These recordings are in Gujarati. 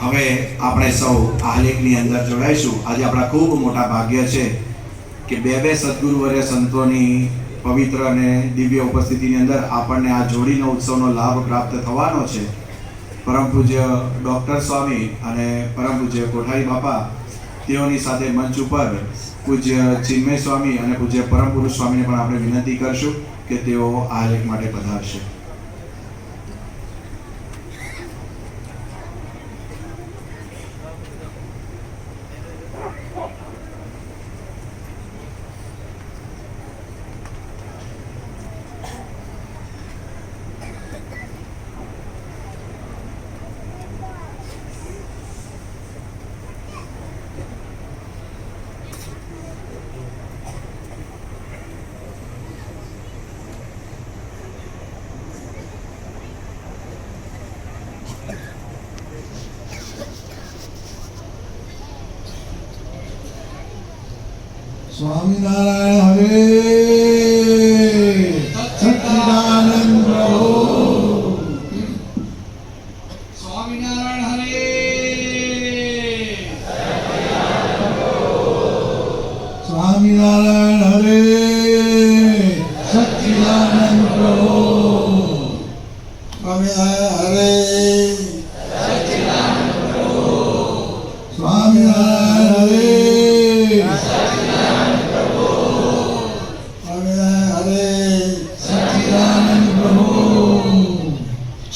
હવે આપણે સૌ આ લેખની અંદર જોડાઈશું. આજે આપણા ખૂબ મોટા ભાગ્ય છે કે બે બે સદગુરુવર્ય સંતોની પવિત્ર અને દિવ્ય ઉપસ્થિતિની અંદર આપણને આ જોડીનો ઉત્સવનો લાભ પ્રાપ્ત થવાનો છે. પરમ પૂજ્ય ડૉક્ટર સ્વામી અને પરમ પૂજ્ય કોઠારી બાપા તેઓની સાથે મંચ ઉપર પૂજ્ય ચિન્મય સ્વામી અને પૂજ્ય પરમ પુરુષ સ્વામીને પણ આપણે વિનંતી કરશું કે તેઓ આ લેખ માટે પધારશે. સ્વામિનારાયણ હરે સચ્ચિદાનંદ પ્રભુ. સ્વામિનારાયણ હરે સ્વામિનારાયણ હરે સચ્ચિદાનંદ પ્રભુ. સ્વામિનારાયણ હરે સ્વામિનારાયણ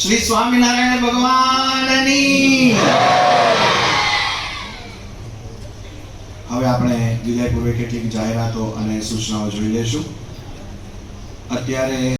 શ્રી સ્વામિનારાયણ ભગવાનની. હવે આપણે વિદાય પૂર્વે કેટલીક જાહેરાતો અને સૂચનાઓ જોઈ લેશું અત્યારે